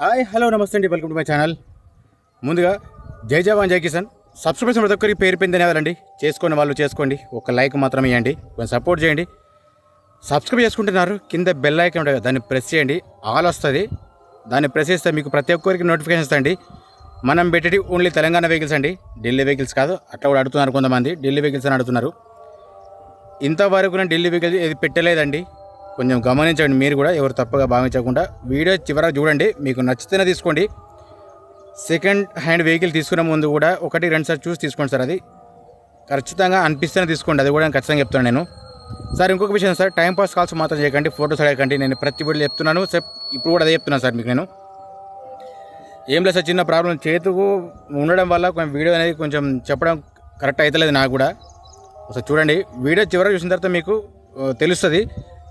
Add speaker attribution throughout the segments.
Speaker 1: Hi hello నమస్తే అండి. Welcome to my channel. ముందుగా జై జవాన్ జై కిసాన్. సబ్స్క్రిప్షన్ ప్రతి ఒక్కరికి పేరు పెంది అనేవాళ్ళండి చేసుకునే వాళ్ళు చేసుకోండి. ఒక లైక్ మాత్రం ఇవ్వండి. కొంచెం సపోర్ట్ చేయండి. సబ్స్క్రైబ్ చేసుకుంటున్నారు. కింద బెల్ ఐకన్ ఉంటుంది దాన్ని ప్రెస్ చేయండి. ఆల్ వస్తుంది. దాన్ని ప్రెస్ చేస్తే మీకు ప్రతి ఒక్కరికి నోటిఫికేషన్ ఇస్తండి మనం పెట్టేది ఓన్లీ తెలంగాణ వెహికల్స్ అండి. ఢిల్లీ వెహికల్స్ కాదు. అట్లా కూడా అడుగుతున్నారు కొంతమంది. ఢిల్లీ వెహికల్స్ అని అడుగుతున్నారు. ఇంతవరకు నేను ఢిల్లీ వెహికల్ ఏది పెట్టలేదండి. కొంచెం గమనించండి మీరు కూడా ఎవరు తప్పగా భావించకుండా వీడియో చివరకు చూడండి మీకు నచ్చితేనే తీసుకోండి. సెకండ్ హ్యాండ్ వెహికల్ తీసుకునే ముందు కూడా ఒకటి రెండు సార్లు చూసి తీసుకోండి సార్ అది. ఖచ్చితంగా అనిపిస్తేనే తీసుకోండి అది కూడా నేను ఖచ్చితంగా చెప్తాను నేను. సార్ ఇంకొక విషయం సార్ టైం పాస్ కాల్స్ మాత్రం చేయకండి ఫోటోస్ అడగకండి నేను ప్రతి వీడియో చెప్తున్నాను సార్ ఇప్పుడు కూడా అదే చెప్తున్నాను సార్ మీకు నేను. ఏం లేదు సార్ చిన్న ప్రాబ్లం చేతుకు ఉండడం వల్ల కొంచెం వీడియో అనేది కొంచెం చెప్పడం కరెక్ట్ అవుతలేదు నాకు కూడా. ఒకసారి చూడండి వీడియో చివరికి చూసిన తర్వాత మీకు తెలుస్తుంది.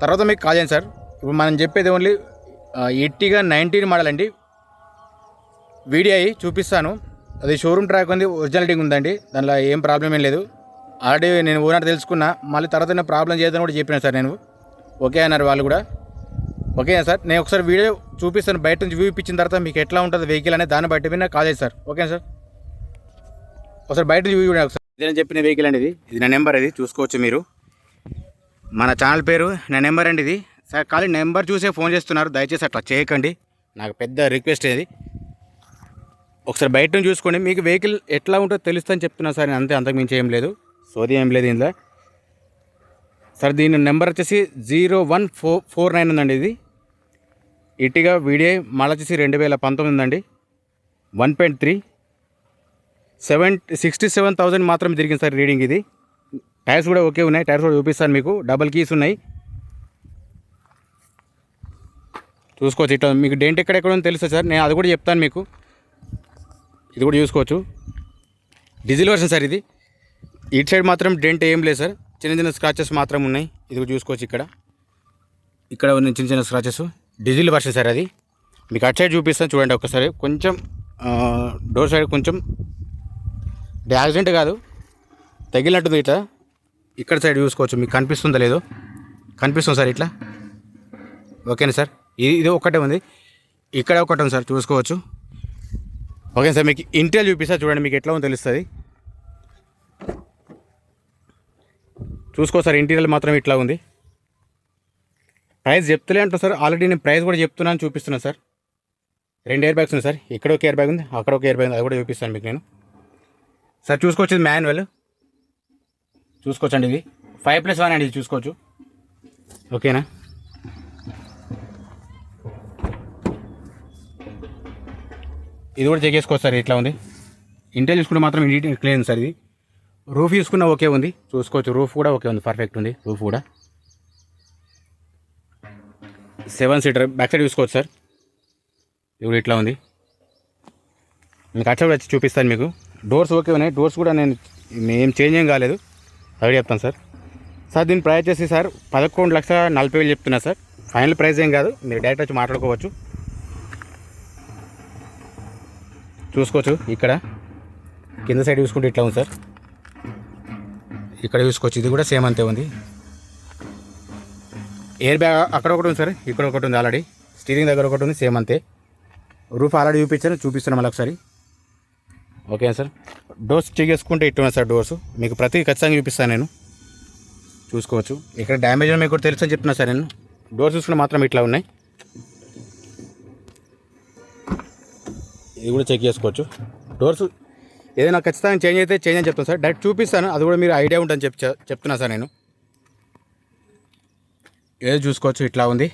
Speaker 1: తర్వాత మీకు కాల్ చేయండి సార్. ఇప్పుడు మనం చెప్పేది ఓన్లీ ఎట్టిగా నైన్టీన్ మోడల్ అండి. వీడియో చూపిస్తాను. అది షోరూమ్ ట్రాక్ ఉంది ఒరిజినాలిటీ ఉందండి. దానిలో ఏం ప్రాబ్లం ఏం లేదు. ఆల్రెడీ నేను ఓనర్ తెలుసుకున్నా. మళ్ళీ తర్వాత నేను ప్రాబ్లం చేయదని కూడా చెప్పాను సార్ నేను. ఓకే అన్నారు వాళ్ళు కూడా. ఓకే సార్ నేను ఒకసారి వీడియో చూపిస్తాను. బయట నుంచి వ్యూ ఇప్పించిన తర్వాత మీకు ఎట్లా ఉంటుంది వెహికల్ అనేది దాన్ని బట్టి మీరు కాల్ చేయండి సార్. Okay sir. ఒకసారి బయట నుంచి వ్యూ చూడండి ఒకసారి. ఇదే నేను చెప్పిన వెహికల్ అండి ఇది. ఇది నా నెంబర్ ఇది. చూసుకోవచ్చు మీరు. మన ఛానల్ పేరు నా నెంబర్ అండి ఇది. సార్ ఖాళీ నెంబర్ చూసే ఫోన్ చేస్తున్నారు. దయచేసి అట్లా చేయకండి. నాకు పెద్ద రిక్వెస్ట్ ఇది ఒకసారి బయట నుంచి చూసుకోండి. మీకు వెహికల్ ఎట్లా ఉంటుందో తెలుస్తుందని చెప్తున్నా సార్. నేను అంతే అంతకు మించి ఏం లేదు. సోది ఏం లేదు ఇందులో. సార్ దీని నెంబర్ వచ్చేసి zero one four four nine ఉందండి ఇది. ఇటీగా వీడియో మళ్ళీ వచ్చేసి రెండు వేల పంతొమ్మిది ఉందండి. One point three. Seven sixty seven thousand మాత్రం తిరిగింది సార్ రీడింగ్ ఇది. టైర్స్ కూడా ఓకే ఉన్నాయి. టైర్స్ కూడా చూపిస్తాను మీకు. డబల్ కీస్ ఉన్నాయి. చూసుకోవచ్చు. ఇట్లా మీకు డెంట్ ఎక్కడెక్కడ ఉందో తెలుసు సార్. నేను అది కూడా చెప్తాను మీకు. ఇది కూడా చూసుకోవచ్చు. డీజిల్ వర్షన్ సార్ ఇది. ఇటు సైడ్ మాత్రం డెంట్ ఏం లేదు సార్. చిన్న చిన్న స్క్రాచెస్ మాత్రం ఉన్నాయి. ఇది కూడా చూసుకోవచ్చు ఇక్కడ. ఇక్కడ ఉన్న చిన్న చిన్న స్క్రాచెస్. డీజిల్ వర్షన్ సార్ అది. మీకు అటు సైడ్ చూపిస్తాను. చూడండి ఒకసారి. కొంచెం డోర్ సైడ్ కొంచెం ఇది యాక్సిడెంట్ కాదు. తగిలినట్టుంది ఇట్లా. ఇక్కడ సైడ్ చూసుకోవచ్చు. మీకు కనిపిస్తుందా లేదో? కనిపిస్తుంది సార్ ఇట్లా? ఓకేనా సార్? ఇది ఇది ఒకటే ఉంది. ఇక్కడ ఒకటి ఉంది సార్ చూసుకోవచ్చు. ఓకే సార్ మీకు ఇంటీరియర్ చూపిస్తా చూడండి మీకు ఎట్లా ఉందో తెలుస్తుంది. చూసుకో సార్ ఇంటీరియర్ మాత్రం ఇట్లా ఉంది. ప్రైస్ చెప్తలే అంటారు సార్ ఆల్రెడీ నేను ప్రైస్ కూడా చెప్తున్నాను చూపిస్తున్నాను సార్. రెండు ఇయర్ బ్యాగ్స్ ఉన్నాయి సార్ ఇక్కడ ఒక ఎయిర్ బ్యాగ్ ఉంది అక్కడ ఒక ఎయిర్ బ్యాగ్ ఉంది అది కూడా చూపిస్తాను మీకు నేను. సార్ చూసుకోవచ్చు ఇది మాన్యువల్ చూసుకోవచ్చండి ఇది ఫైవ్ ప్లస్ వన్ అండి ఇది చూసుకోవచ్చు. ఓకేనా? ఇది కూడా చెక్ చేసుకోవచ్చు సార్ ఇట్లా ఉంది? ఇంటర్ చూసుకుంటే మాత్రం ఇంటి క్లీన్ ఉంది సార్ ఇది. రూఫ్ చూసుకున్నా ఓకే ఉంది. చూసుకోవచ్చు రూఫ్ కూడా ఓకే ఉంది పర్ఫెక్ట్ ఉంది రూఫ్ కూడా. సెవెన్ సీటర్ బ్యాక్ సైడ్ చూసుకోవచ్చు సార్. ఇది కూడా ఇట్లా ఉంది. మీకు అట్లా కూడా వచ్చి చూపిస్తాను మీకు. డోర్స్ ఓకే ఉన్నాయి. డోర్స్ కూడా నేను ఏం చేంజ్ ఏం కాలేదు. అవి చెప్తాను సార్. సార్ దీని ప్రైస్ వచ్చేసి సార్ పదకొండు లక్షల నలభై వేలు చెప్తున్నా సార్. ఫైనల్ ప్రైస్ ఏం కాదు మీరు డైరెక్ట్ వచ్చి మాట్లాడుకోవచ్చు. చూసుకోవచ్చు ఇక్కడ. కింద సైడ్ చూసుకుంటే ఇట్లా ఉంది సార్. ఇక్కడ చూసుకోవచ్చు ఇది కూడా సేమ్ అంతే ఉంది. ఎయిర్ బ్యాగ్ అక్కడ ఒకటి ఉంది సార్ ఇక్కడ ఒకటి ఉంది ఆల్రెడీ స్టీరింగ్ దగ్గర ఒకటి ఉంది సేమ్ అంతే. రూఫ్ ఆల్రెడీ చూపించాను చూపిస్తున్నాం మళ్ళీ ఒకసారి. Okay sir. డోర్స్ చెక్ చేసుకుంటే ఇట్టు సార్ డోర్స్. మీకు ప్రతి ఖచ్చితంగా చూపిస్తాను నేను. చూసుకోవచ్చు. ఇక్కడ డ్యామేజ్ మీకు కూడా తెలుసు అని చెప్తున్నా సార్ నేను. డోర్స్ చూసుకుంటే మాత్రం ఇట్లా ఉన్నాయి. ఇది కూడా చెక్ చేసుకోవచ్చు. డోర్స్ ఏదైనా ఖచ్చితంగా చేంజ్ అయితే చేంజ్ అని చెప్తాను సార్. డైరెక్ట్ చూపిస్తాను. అది కూడా మీరు ఐడియా ఉంటుందని చెప్ చెప్తున్నా సార్ నేను. ఏదో చూసుకోవచ్చు? ఇట్లా ఉంది.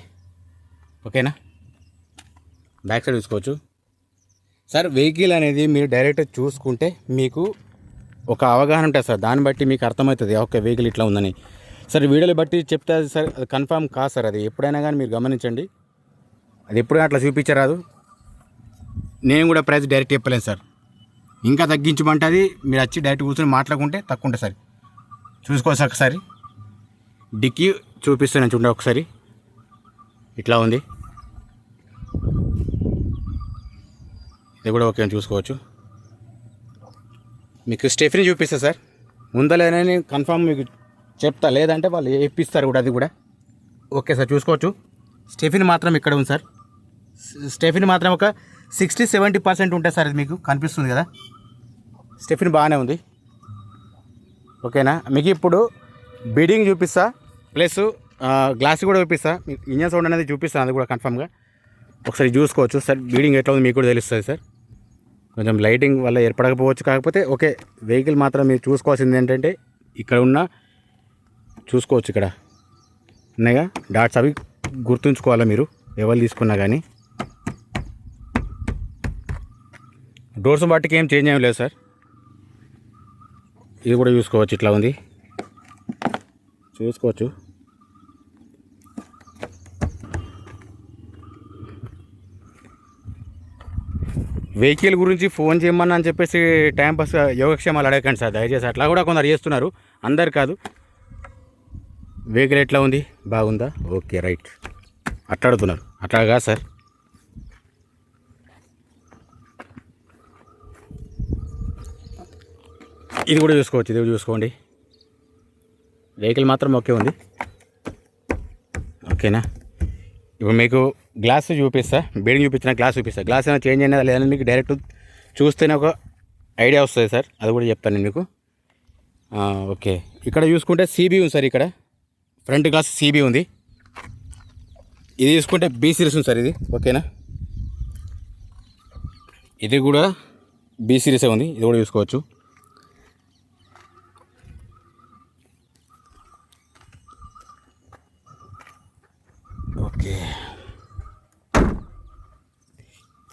Speaker 1: ఓకేనా? బ్యాక్ సైడ్ చూసుకోవచ్చు. సార్ వెహికల్ అనేది మీరు డైరెక్ట్ చూసుకుంటే మీకు ఒక అవగాహన ఉంటుంది సార్. దాన్ని బట్టి మీకు అర్థమవుతుంది ఓకే వెహికల్ ఇట్లా ఉందని. సార్ వీడియోలు బట్టి చెప్తే అది సార్ అది కన్ఫామ్ కాదు సార్ అది. ఎప్పుడైనా కానీ మీరు గమనించండి. అది ఎప్పుడైనా అట్లా చూపించరాదు. నేను కూడా ప్రైస్ డైరెక్ట్ చెప్పలేను సార్. ఇంకా తగ్గించమంటుంది మీరు వచ్చి డైరెక్ట్ కూర్చొని మాట్లాడుకుంటే తక్కువ ఉంటుంది సార్. చూసుకోవచ్చు ఒకసారి. డిక్కీ చూపిస్తాను చూడండి ఒకసారి. ఇట్లా ఉంది. ఇది కూడా ఓకే అని చూసుకోవచ్చు. మీకు స్టెఫిని చూపిస్తా సార్. ముందలేనని కన్ఫామ్ మీకు చెప్తా లేదంటే వాళ్ళు ఇప్పిస్తారు కూడా అది కూడా. ఓకే సార్ చూసుకోవచ్చు. స్టెఫిన్ మాత్రం ఇక్కడ ఉంది సార్. స్టెఫిన్ మాత్రం ఒక సిక్స్టీ సెవెంటీ పర్సెంట్ ఉంటుంది సార్ ఇది మీకు కనిపిస్తుంది కదా. స్టెఫిన్ బాగానే ఉంది. ఓకేనా? మీకు ఇప్పుడు బీడింగ్ చూపిస్తా ప్లస్ గ్లాస్ కూడా చూపిస్తా. మీకు ఇంజన్ సౌండ్ అనేది చూపిస్తాను అది కూడా కన్ఫామ్గా ఒకసారి చూసుకోవచ్చు సార్ బీడింగ్ ఎట్లా ఉంది మీకు కూడా తెలుస్తుంది సార్. కొంచెం లైటింగ్ వల్ల ఏర్పడకపోవచ్చు. కాకపోతే ఓకే వెహికల్ మాత్రం మీరు చూసుకోవాల్సింది ఏంటంటే ఇక్కడ ఉన్న చూసుకోవచ్చు ఇక్కడ. ఉన్నాయిగా? డాట్స్ అవి గుర్తుంచుకోవాలా మీరు? ఎవరు తీసుకున్నా కానీ డోర్స్ బట్టికి ఏం చేంజ్ ఏం లేదు సార్. ఇది కూడా చూసుకోవచ్చు ఇట్లా ఉంది. చూసుకోవచ్చు. వెహికల్ గురించి ఫోన్ చేయమని అని చెప్పేసి టైం పాస్ యోగక్షేమాలు అడగకండి సార్. దయచేసి అట్లా కూడా కొందరు చేస్తున్నారు. అందరు కాదు. వెహికల్ ఎట్లా ఉంది? బాగుందా? Okay right. అట్లా అడుగుతున్నారు అట్లా కాదు సార్. ఇది కూడా చూసుకోవచ్చు ఇది చూసుకోండి. వెహికల్ మాత్రం ఓకే ఉంది. ఓకేనా? ఇప్పుడు మీకు గ్లాస్ చూపిస్తా. బీడింగ్ చూపించిన గ్లాస్ చూపిస్తా. గ్లాస్ ఏమైనా చేంజ్ అయినా లేదని మీకు డైరెక్ట్ చూస్తేనే ఒక ఐడియా వస్తుంది సార్. అది కూడా చెప్తాను నేను మీకు. ఓకే ఇక్కడ చూసుకుంటే సీబీ ఉంది సార్ ఇక్కడ. ఫ్రంట్ గ్లాస్ సీబీ ఉంది. ఇది చూసుకుంటే బీ సిరీస్ ఉంది సార్ ఇది. ఓకేనా ఇది కూడా బీ సిరీసే ఉంది. ఇది కూడా చూసుకోవచ్చు.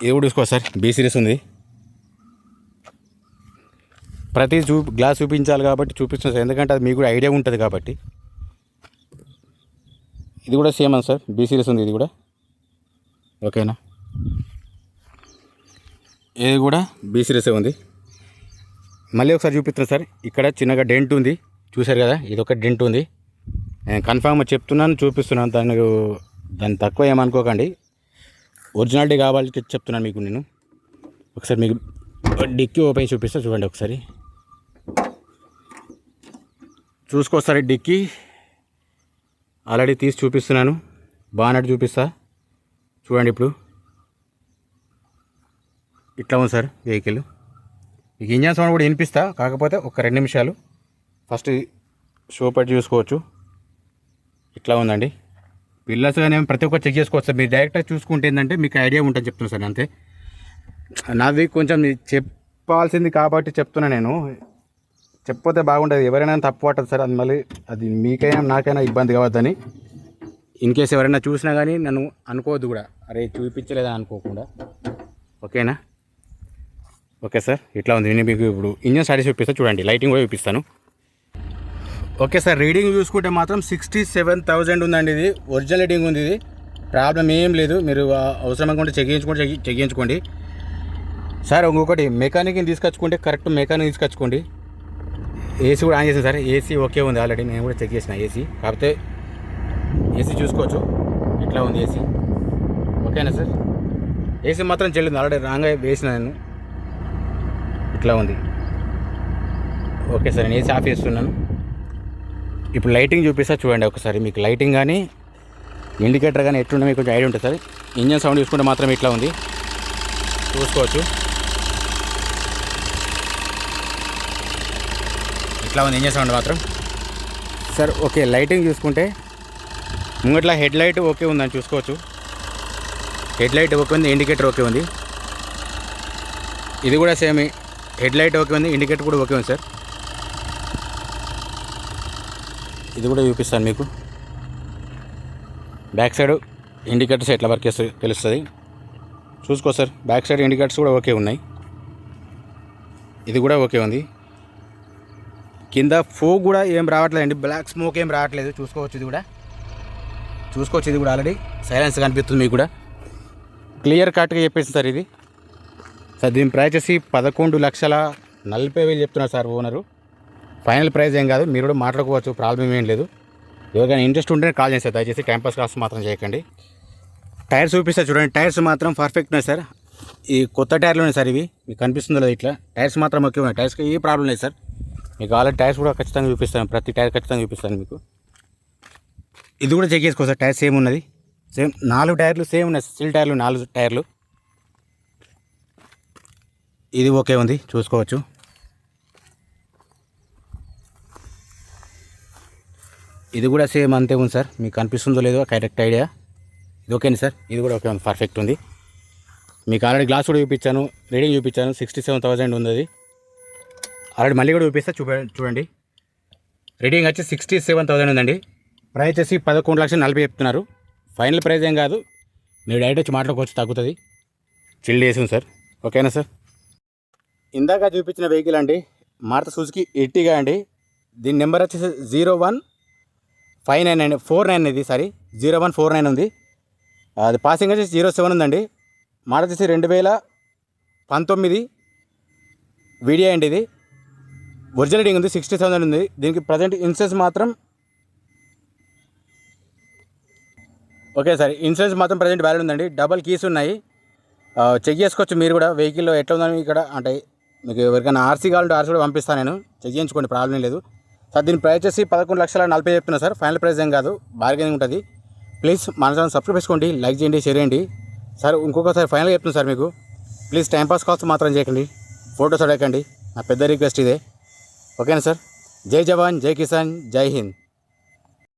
Speaker 1: ఇది కూడా చూసుకో సార్? బీ సిరీస్ ఉంది. ప్రతి చూ గ్లాస్ చూపించాలి కాబట్టి చూపిస్తుంది సార్. ఎందుకంటే అది మీకు కూడా ఐడియా ఉంటుంది కాబట్టి. ఇది కూడా సేమ్ అని సార్. బీ సిరీస్ ఉంది ఇది కూడా. ఓకేనా? ఇది కూడా బీ సిరీసే ఉంది. మళ్ళీ ఒకసారి చూపిస్తున్నాను సార్. ఇక్కడ చిన్నగా డెంట్ ఉంది. చూశారు కదా? ఇది ఒక డెంట్ ఉంది. నేను కన్ఫామ్గా చెప్తున్నాను చూపిస్తున్నాను. దాని దాన్ని తక్కువ ఏమనుకోకండి. ఒరిజినాలిటీ కావాలి చెప్తున్నాను మీకు నేను. ఒకసారి మీకు డిక్కీ ఓపెన్ చూపిస్తా చూడండి ఒకసారి. చూసుకోసారి డిక్కీ. ఆల్రెడీ తీసి చూపిస్తున్నాను. బాగానట్టు చూపిస్తా. చూడండి ఇప్పుడు. ఇట్లా ఉంది సార్ వెహికల్. మీకు ఇంజన్ సౌండ్ కూడా వినిపిస్తా కాకపోతే ఒక రెండు నిమిషాలు. ఫస్ట్ షో పెట్టి చూసుకోవచ్చు. ఇట్లా ఉందండి. పిల్లర్స్ కానీ ప్రతి ఒక్కరు చెక్ చేసుకోవచ్చు సార్. మీరు డైరెక్ట్గా చూసుకుంటే ఏంటంటే మీకు ఐడియా ఉంటుంది చెప్తున్నా సార్ అంతే. నాది కొంచెం చెప్పాల్సింది కాబట్టి చెప్తున్నా నేను. చెప్పకపోతే బాగుంటుంది ఎవరైనా తప్పు పట్టదు సార్. అది మళ్ళీ అది మీకైనా నాకైనా ఇబ్బంది కావద్దని. ఇన్ కేసు ఎవరైనా చూసినా కానీ నన్ను అనుకోవద్దు కూడా. అరే చూపించలేదని అనుకోకుండా. ఓకేనా? Okay sir. ఇట్లా ఉంది. నేను మీకు ఇప్పుడు ఇంజన్ స్టాటస్ చూపిస్తాను చూడండి. లైటింగ్ కూడా చూపిస్తాను. ఓకే సార్ రీడింగ్ చూసుకుంటే మాత్రం సిక్స్టీ సెవెన్ థౌజండ్ ఉందండి ఇది. ఒరిజినల్ రీడింగ్ ఉంది ఇది. ప్రాబ్లం ఏం లేదు. మీరు అవసరం అనుకుంటే చెక్ చేయించుకుంటే చెక్ చేయించుకోండి సార్ ఇంకొకటి మెకానిక్ని తీసుకొచ్చుకుంటే కరెక్ట్ మెకానిక్ తీసుకొచ్చుకోండి. ఏసీ కూడా ఆన్ చేసాను సార్. ఏసీ ఓకే ఉంది ఆల్రెడీ. నేను కూడా చెక్ చేసిన ఏసీ. కాకపోతే ఏసీ చూసుకోవచ్చు. ఇట్లా ఉంది ఏసీ? ఓకేనా సార్? ఏసీ మాత్రం చెల్లింది. ఆల్రెడీ రాంగ్ వేసిన నేను. ఇట్లా ఉంది. ఓకే సార్ నేను ఏసీ ఆఫ్ చేస్తున్నాను. ఇప్పుడు లైటింగ్ చూపిస్తా చూడండి ఒకసారి. మీకు లైటింగ్ కానీ ఇండికేటర్ కానీ ఎట్లుండే మీకు కొంచెం ఐడియా ఉంటుంది సార్. ఇంజన్ సౌండ్ చూసుకుంటే మాత్రం ఇట్లా ఉంది. చూసుకోవచ్చు. ఇట్లా ఉంది ఇంజన్ సౌండ్ మాత్రం. సార్ ఓకే లైటింగ్ చూసుకుంటే ముంగట్లా హెడ్ లైట్ ఓకే ఉందని చూసుకోవచ్చు. హెడ్ లైట్ ఓకే ఉంది ఇండికేటర్ ఓకే ఉంది. ఇది కూడా సేమ్ హెడ్ లైట్ ఓకే ఉంది ఇండికేటర్ కూడా ఓకే ఉంది సార్. ఇది కూడా చూపిస్తాను మీకు. బ్యాక్ సైడ్ ఇండికేటర్స్ ఎట్లా వర్క్ చేస్తాయి తెలుస్తుంది. చూసుకో సార్ బ్యాక్ సైడ్ ఇండికేటర్స్ కూడా ఓకే ఉన్నాయి. ఇది కూడా ఓకే ఉంది. కింద ఫోగ్ కూడా ఏం రావట్లేదండి. బ్లాక్ స్మోక్ ఏం రావట్లేదు. చూసుకోవచ్చు ఇది కూడా. చూసుకోవచ్చు ఇది కూడా ఆల్రెడీ సైలెన్స్ కనిపిస్తుంది మీకు కూడా. క్లియర్ కట్గా చెప్పేసి సార్ ఇది. సార్ దీని ప్రైస్ వచ్చి పదకొండు లక్షల నలభై వేలు చెప్తున్నారు సార్ ఓనరు ఫైనల్ ప్రైస్ ఏం కాదు మీరు కూడా మాట్లాడుకోవచ్చు ప్రాబ్లం ఏం లేదు. ఎవరికైనా ఇంట్రెస్ట్ ఉంటే కాల్ చేస్తారు దయచేసి టైంపాస్ కాస్ట్ మాత్రం చేయకండి. టైర్స్ చూపిస్తారు చూడండి టైర్స్ మాత్రం పర్ఫెక్ట్ ఉన్నాయి సార్. ఈ కొత్త టైర్లు ఉన్నాయి సార్ ఇవి మీకు కనిపిస్తుందో లేదు ఇట్లా. టైర్స్ మాత్రం ఓకే ఉన్నాయి టైర్స్కి ఏ ప్రాబ్లం లేదు సార్. మీకు కావాలి టైర్స్ కూడా ఖచ్చితంగా చూపిస్తాను ప్రతి టైర్ ఖచ్చితంగా చూపిస్తాను మీకు. ఇది కూడా చెక్ చేసుకో సార్ టైర్స్ ఉన్నది. సేమ్ నాలుగు టైర్లు సేమ్ ఉన్నాయి స్టీల్ టైర్లు నాలుగు టైర్లు. ఇది ఓకే ఉంది చూసుకోవచ్చు. ఇది కూడా సేమ్ అంతే ఉంది సార్. మీకు కనిపిస్తుందో లేదో కరెక్ట్ ఐడియా. ఇది ఓకేనా సార్? ఇది కూడా ఓకే ఉంది పర్ఫెక్ట్ ఉంది. మీకు ఆల్రెడీ గ్లాస్ కూడా చూపించాను రీడింగ్ చూపించాను సిక్స్టీ సెవెన్ థౌసండ్ ఉంది అది ఆల్రెడీ మళ్ళీ కూడా చూపిస్తా చూప చూడండి. రీడింగ్ వచ్చి సిక్స్టీ సెవెన్ థౌసండ్ ఉందండి. ప్రైస్ వచ్చి పదకొండు లక్షల నలభై చెప్తున్నారు. ఫైనల్ ప్రైస్ ఏం కాదు. మీరు డైరెక్ట్ వచ్చి మాట్లాడుకోవచ్చు తగ్గుతుంది చిల్డ్ చేసి సార్. ఓకేనా సార్? ఇందాక చూపించిన వెహికల్ అండి మారుత సుజుకి ఎట్టిగా అండి. దీని నెంబర్ వచ్చేసి zero one five nine nine four nine ఇది sorry. Zero one four nine ఉంది. అది పాసింగ్ వచ్చేసి జీరో సెవెన్ ఉందండి. మాట వచ్చేసి రెండు వేల పంతొమ్మిది వీడియో అండి ఇది. ఒరిజినల్ రీడింగ్ ఉంది సిక్స్టీ సెవెన్ ఉంది. దీనికి ప్రజెంట్ ఇన్సూరెన్స్ మాత్రం ఓకే సార్. ఇన్సూరెన్స్ మాత్రం ప్రజెంట్ వ్యాలిడ్ ఉందండి. డబల్ కీస్ ఉన్నాయి. చెక్ చేసుకోవచ్చు మీరు కూడా. వెహికల్లో ఎట్లా ఉందని ఇక్కడ అంటే మీకు ఎవరికైనా ఆర్సీ కావాలంటే ఆర్సీ కూడా పంపిస్తాను నేను. చెక్ చేయించుకోండి ప్రాబ్లం లేదు. సార్ దీని ప్రైస్ వచ్చి పదకొండు లక్షల నలభై చెప్తున్నా సార్. ఫైనల్ ప్రైస్ ఏం కాదు బార్గెనింగ్ ఉంటుంది. ప్లీజ్ మన ఛానల్ సబ్స్క్రైబ్ చేసుకోండి లైక్ చేయండి షేర్ చేయండి. సార్ ఇంకొకసారి ఫైనల్ చెప్తున్నాను సార్ మీకు. ప్లీజ్ టైంపాస్ కాల్స్ మాత్రం చేయకండి ఫోటోస్ అడగండి నా పెద్ద రిక్వెస్ట్ ఇదే. ఓకేనా సార్? జై జవాన్ జై కిసాన్ జై హింద్.